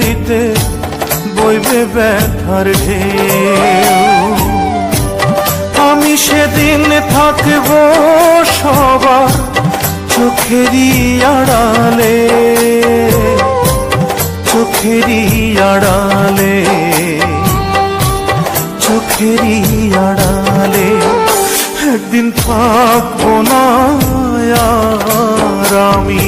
দিতে বইবে ব্যথার ঢেউ। আমি সেদিন থাকব সবার চোখেরই আড়ালে চোখেরই আড়ালে চোখেরই আড়ালে। একদিন থাকব না আমি।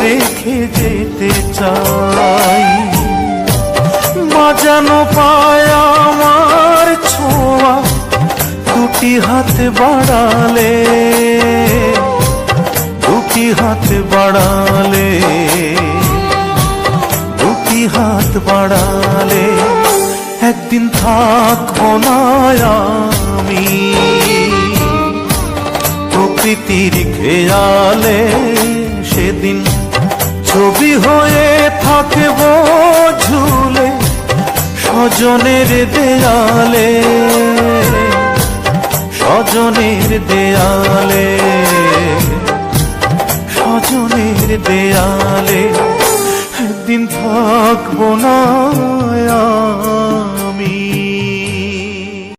রেখে যেতে চাই। মা যেন পায় আমার ছোঁয়া, দুটি হাত বাড়ালে, দুটি হাত বাড়ালে, দুটি হাত বাড়ালে, একদিন থাকব না আমি। প্রকৃতির খেয়ালে সেদিন ছবি হয়ে থাকব ঝুলে স্বজনের দেয়ালে স্বজনের দেয়ালে স্বজনের দেয়ালে একদিন থাকব না